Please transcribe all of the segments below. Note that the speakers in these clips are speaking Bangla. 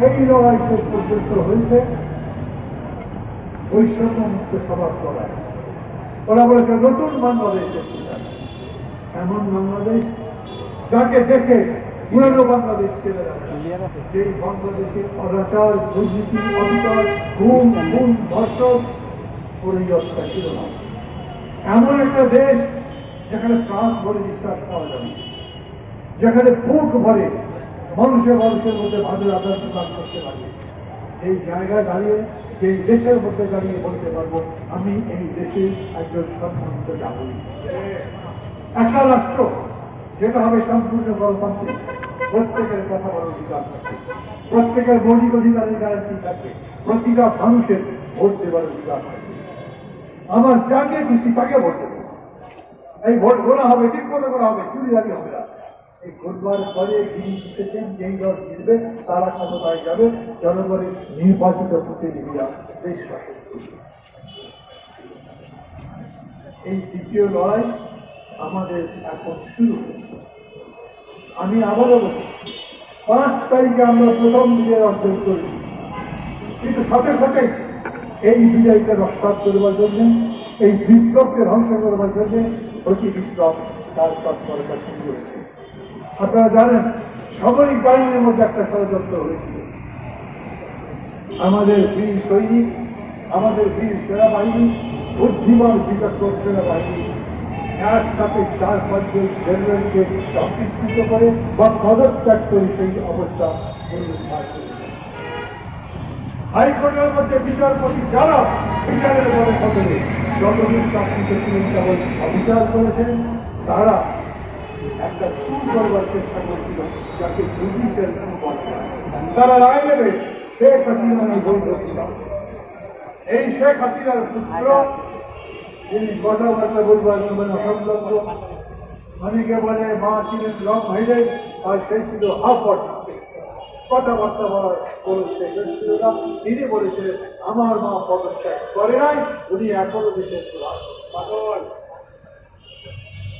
সেই শেষ পর্যন্ত হয়েছে বৈষম্য সবার করায় ওরা বলেছে নতুন বাংলাদেশ এমন বাংলাদেশ যাকে দেখে পুরনো বাংলাদেশ ছেড়ে রাখে। যেই বাংলাদেশের অনাচার দুর্নীতি অবিচার, খুন খুন, ধর্ষণ পরিচর্যা ছিল না। এমন একটা দেশ যেখানে প্রাণ ভরে নিঃশ্বাস পাওয়া যাবে যেখানে বুক ভরে মানুষের মানুষের মধ্যে ভাবের আদান প্রদান করতে পারবে। এই জায়গায় দাঁড়িয়ে, সেই দেশের মধ্যে দাঁড়িয়ে বলতে পারব, আমি এই দেশে একজন সম্মানিত নাগরিক। একটা রাষ্ট্র, যেটা হবে সম্পূর্ণ গণতান্ত্রিক। প্রত্যেকের কথা বলার অধিকার থাকবে। প্রত্যেকের মৌলিক অধিকারের গ্যারান্টি থাকবে। প্রতিটা মানুষের ভোট দেওয়ার অধিকার থাকবে। আমার যাকে খুশি তাকে ভোট দেবো। এই ভোট গোনা হবে, ঠিক মতো করা হবে চুরিদারি হবে না। এই ভোটবার পরে যিনি জিতবে, তারা ক্ষমতায় যাবে। জনগণের নির্বাচিত প্রতিনিধিরা দেশ এই দ্বিতীয় লড়াই আমাদের এখন শুরু আমি আবারও বলছি, পাঁচ তারিখে আমরা প্রথম বিজয় অর্জন করেছি কিন্তু সাথে সাথে এই বিজয়কে রক্ষা করবার জন্য, এই বিপ্লবকে ধ্বংস করবার জন্য অতি বিপ্লব তার তৎপরতা শুরু হয়েছে। আপনারা জানেন, সামরিক বাহিনীর মধ্যে একটা ষড়যন্ত্র হয়েছিল। আমাদের বীর সৈনিক, আমাদের বীর সেনাবাহিনী, বুদ্ধিমান বিচক্ষণ সেনাবাহিনী, একসাথে চার পাঁচজন জেনারেলকে চাকরিচ্যুত করে বা পদত্যাগ করে সেই অবস্থা হাইকোর্টের মধ্যে বিচারপতি যারা, বিচারের বলে সকলে যতদিন চাকরিতে ছিলেন, কেবল অবিচার করেছেন, তারা একটা চুপ করবার চেষ্টা করছিল, যাকে জুডিশিয়াল। তারা রায় নেবে শেখ হাসিনা বৈধ কিনা এই শেখ হাসিনার পুত্র, যিনি কথাবার্তা বলবার সময় অসংলগ্ন, অনেকে বলে মা ছিলেন রং হইলে আর সে ছিল হাফ কথাবার্তা বলার কোনো শেষ ছিল না তিনি বলেছিলেন, আমার মা পদত্যাগ করে নাই, উনি এখনও দেশের প্রধান পাগল।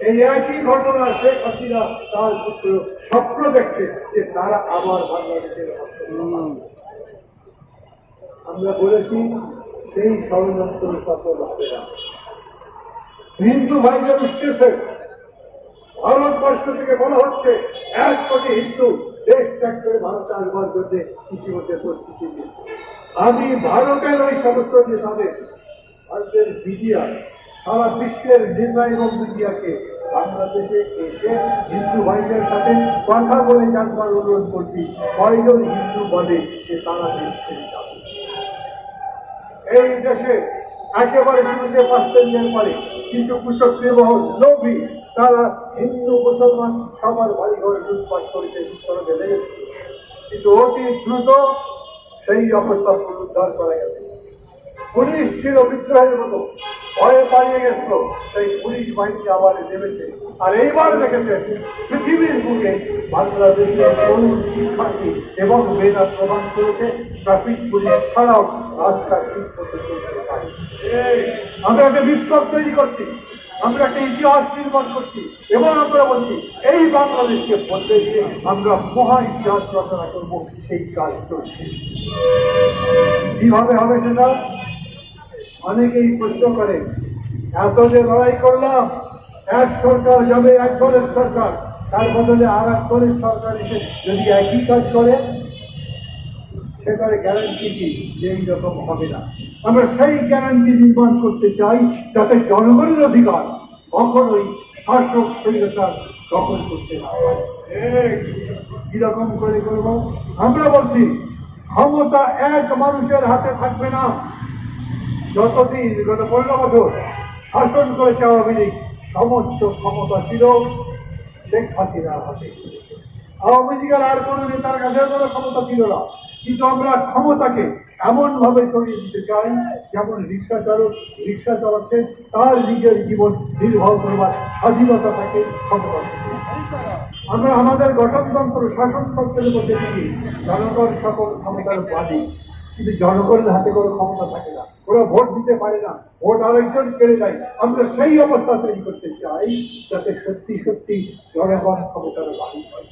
এই একই ঘটনা শেখ হাসিনা তার পুত্র স্বপ্ন দেখছে যে তারা আবার বাংলাদেশের আমরা বলেছি সেই ষড়যন্ত্র সফল হবে না। হিন্দু ভাইদের উদ্দেশ্যে ভারতবর্ষ থেকে বলা হচ্ছে এক কোটি হিন্দু দেশ ত্যাগ করে ভারতে আসবার জন্য ইতিমধ্যে প্রস্তুতি আমি ভারতের ওই সমস্ত যে নেতাদের ভারতের মিডিয়া সারা বিশ্বের নির্ণয় এবং মিডিয়াকে বাংলাদেশে এসে হিন্দু ভাইদের সাথে কথা বলে জানবার অনুরোধ করছি, কয়জন হিন্দু বলে যে তারা দেশ এই দেশে একেবারে শুনতে পার্সেন্টের পরে কিছু কুচক্রী মহল লোভী, তারা হিন্দু মুসলমান সবার বাড়ি ঘরে লুটপাট করেছে করে বেঁধে গেছে কিন্তু অতি দ্রুত সেই অবস্থা পুনরুদ্ধার করা গেছে। পুলিশ ছিল বিদ্রোহের মতো। ভয়ে পালিয়ে গেছিল। সেই পুলিশ বাহিনী আবার নেমেছে। আর এইবার দেখেছে, পৃথিবীর বুকে শিক্ষার্থী এবং মেয়েরা প্রমাণ করেছে, ট্রাফিক পুলিশ ছাড়াও রাস্তায় ঠিক করতে চলতে পারে। আমরা একটা বিপ্লব তৈরি করছি, আমরা একটা ইতিহাস নির্মাণ করছি এবং আমরা বলছি, এই বাংলাদেশকে বদলে দিয়ে আমরা মহা ইতিহাস রচনা করব, সেই কাজ চলছে কীভাবে হবে সেটা? অনেকেই প্রশ্ন করে, এত যে লড়াই করলাম, এক সরকার যাবে, এক দলের সরকার। তার বদলে আর এক দলের সরকার এসে যদি একই কাজ করে, সেটার গ্যারান্টি কি? যে এই রকম হবে না। আমরা সেই গ্যারান্টি নির্মাণ করতে চাই যাতে জনগণের অধিকার কখনোই শাসক স্বৈরতার দখল করতে কীরকম করে করব? আমরা বলছি, ক্ষমতা এক মানুষের হাতে থাকবে না। যতদিন গত পনেরো বছর শাসন করেছে আওয়ামী লীগ, সমস্ত ক্ষমতা ছিল শেখ হাসিনার হাতে। আওয়ামী লীগের আর কোনো নেতার কাছে কোনো ক্ষমতা ছিল না। কিন্তু আমরা ক্ষমতাকে এমন ভাবে ছড়িয়ে দিতে চাই, যেমন রিক্সা চালক, রিক্সা চালাচ্ছে তার নিজের জীবন নির্ভর করবার স্বাধীনতা থাকে ক্ষমতা আমরা আমাদের গঠনতন্ত্র, শাসনতন্ত্রের মধ্যে দেখি জনগণ সকল ক্ষমতার বাদী। কিন্তু জনগণের হাতে কোনো ক্ষমতা থাকে না। ওরা ভোট দিতে পারে না, ভোট আরেকজন কেড়ে নেয়। আমরা সেই অবস্থা তৈরি করতে চাই যাতে সত্যি সত্যি জনগণ ক্ষমতার বাদী হয়।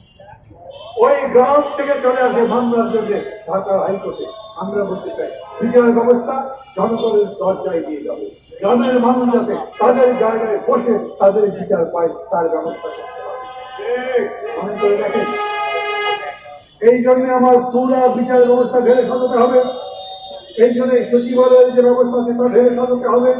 ওই গ্রাম থেকে চলে আসে মামলার জন্য ঢাকা হাইকোর্টে। আমরা বলতে চাই বিচার ব্যবস্থা জনগণের দরজায় দিয়ে যাবে। গ্রামের মানুষ যাতে তাদের জায়গায় বসে তাদের বিচার পায়, তার ব্যবস্থা করতে হবে। এই জন্য আমার পুরা বিচার ব্যবস্থা ঢেলে সাজাতে হবে। এই জন্য সচিবালয়ের যে ব্যবস্থা সেটা ঢেলে সাজাতে হবে।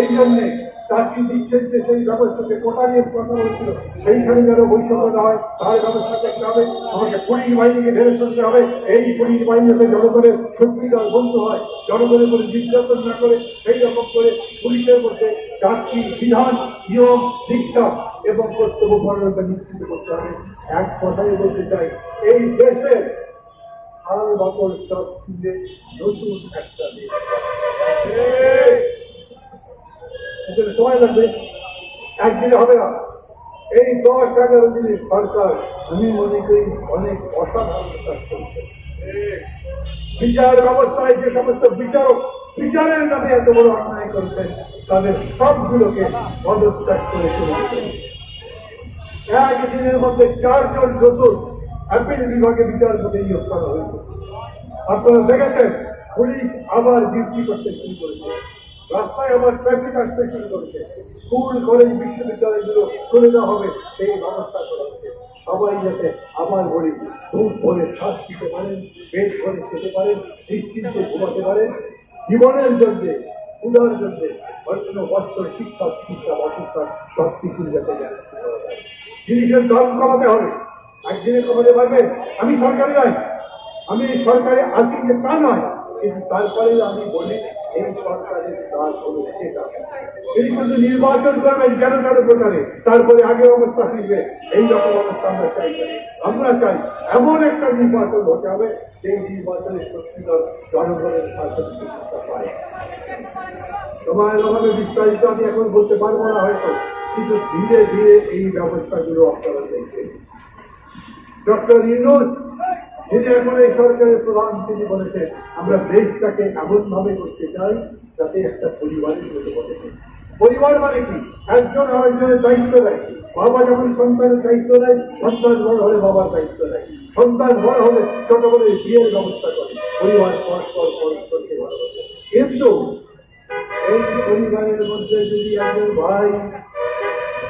এই জন্যে চাকরি দিচ্ছেন যে সেই ব্যবস্থাকে কোটা নিয়ে কথা হচ্ছিল সেইখানে যেন বৈষম্য না হয়, তার ব্যবস্থা করতে হবে। আমাকে পুলিশ বাহিনীকে ঢেলে সাজাতে হবে। এই পুলিশ বাহিনী যাতে জনগণের সত্যিকার বন্ধু হয়, জনগণের উপরে নির্যাতন না করে, সেই রকম করে পুলিশের মধ্যে চাকরি বিধান, নিয়ম দীক্ষা এবং কর্তব্য পালনটা নিশ্চিত করতে হবে। এক কথাই বলতে চাই, এই দেশে হাল বাকল সব তুলে নতুন একটা দেশ সময় লাগবে, একদিনে হবে না। এই দশ এগারো দিনের সরকার, আমি মনে করি অনেক অসাধারণ কাজ করছে। বিচার ব্যবস্থায় যে সমস্ত বিচারক, বিচারের নামে এত বড় অন্যায় করছেন তাদের সবগুলোকে পদত্যাগ করে একদিনের মধ্যে চারজন নতুন অ্যাপিল বিভাগে বিচারপতি নিয়োগ করা হয়েছে। আপনারা দেখেছেন, পুলিশ আবার ডিউটি করতে শুরু করেছে। রাস্তায় আবার ট্রাফিক আসতে শুরু করেছে। স্কুল, কলেজ, বিশ্ববিদ্যালয়গুলো খুলে দেওয়া হবে, সেই ব্যবস্থা করা হচ্ছে সবাই যাতে আবার বলি, খুব ভরে শ্বাস দিতে পারেন পেট ভরে খেতে পারেন, নিশ্চিন্তে ঘুমাতে পারেন। জীবনের জন্যে উদার জন্যে অন্য বস্ত্র শিক্ষা, চিকিৎসা, বাসস্থান সব কিছু যাতে গ্যারান্টি করা যায়। জিনিসের দাম কমাতে হবে। একদিনে কমাতে পারবে? আমি সরকারি নয়। আমি সরকারে আছি যে তা নয়। কিন্তু তারপরে আমি বলি, এই সরকারের কাজ হলো সেটা। তিনি শুধু নির্বাচন করবেন কেন কেন প্রকারে তারপরে আগের অবস্থা ফিরবে। এই রকম অবস্থা আমরা চাই। আমরা চাই এমন একটা নির্বাচন হতে হবে সেই নির্বাচনের সত্যিকার জনগণের শাসন পায় সময়ের অভাবে বিস্তারিত আমি এখন বলতে পারব না হয়তো। কিন্তু ধীরে ধীরে এই ব্যবস্থাগুলো আপনারা দেখবেন। ডক্টর ইউনুস, যিনি এখন এই সরকারের প্রধান, তিনি বলেছেন, আমরা দেশটাকে এমন ভাবে করতে চাই যাতে একটা পরিবারের মতো বলে পরিবার মানে কি? একজন আরেকজনের দায়িত্ব দেয় বাবা যখন সন্তানের দায়িত্ব দেয় সন্তান বড় হলে বাবার দায়িত্ব দেয় সন্তান বড় হলে ছোট বলে বিয়ের ব্যবস্থা করে। পরিবার পরস্পর পরস্পরকে ভালোবাসে কিন্তু এই পরিবারের মধ্যে যদি একজন ভাই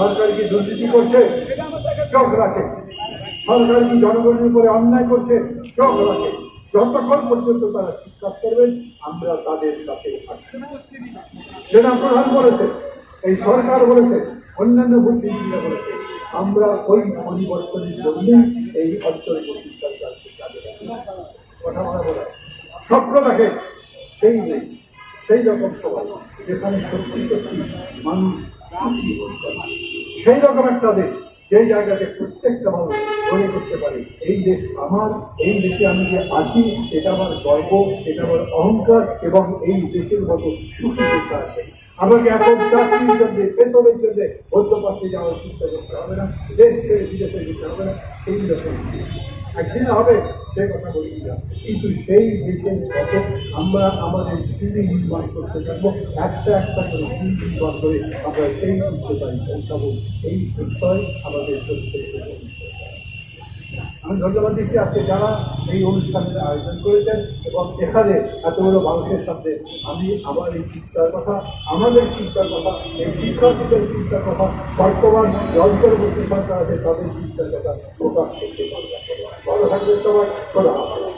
সরকার কি দুর্নীতি করছে? চোখ রাখে। সরকার কি জনগণের উপরে অন্যায় করছে? চোখ রাখে। যতক্ষণ পর্যন্ত তারা চিৎকার করবেন আমরা তাদের সাথে সেনা প্রধান বলেছে, এই সরকার বলেছে, অন্যান্য বুদ্ধিজীবীরা বলেছে, আমরা ওই পরিবর্তনের জন্যই এই অঞ্চলে প্রতিষ্ঠান কথা বলা বলে স্বপ্ন দেখে, সেই নেই। সেই রকম সবাই, যেখানে সত্যি সত্যি মানুষ। সেই রকম একটা দেশ, সেই জায়গাতে প্রত্যেকটা মানুষ মনে করতে পারে এই দেশ আমার, এই দেশে আমি যে আছি এটা আমার গর্ব এটা আমার অহংকার, এবং এই দেশের মতো সুখী আর নেই। আমাকে এখন চাকরির জন্য, বেতনের জন্য মধ্যপ্রাচ্যে যাওয়ার চিন্তা করতে হবে না, দেশ ছেড়ে বিদেশে যেতে হবে না, সেই রকম একদিন হবে সে কথা বলি না। কিন্তু সেই দেশের পথে আমরা আমাদের সিঁড়ি নির্মাণ করতে থাকব একটা একটা করে সিঁড়ি নির্মাণ করে আমরা সেই উচ্চতায় পৌঁছাবো। এই বিষয় আমাদের প্রত্যেককে আমি ধন্যবাদ দিচ্ছি আজকে যারা এই অনুষ্ঠানের আয়োজন করেছেন এবং এখানে এত বড় মানুষের সাথে আমি আমার এই চিন্তার কথা, আমাদের চিন্তার কথা, এই শিক্ষার্থীদের চিন্তার কথা, বর্তমান যে অন্তর্বর্তী সরকার আছে, তাদের চিন্তার কথা প্রকাশ করতে 我还没说完，过。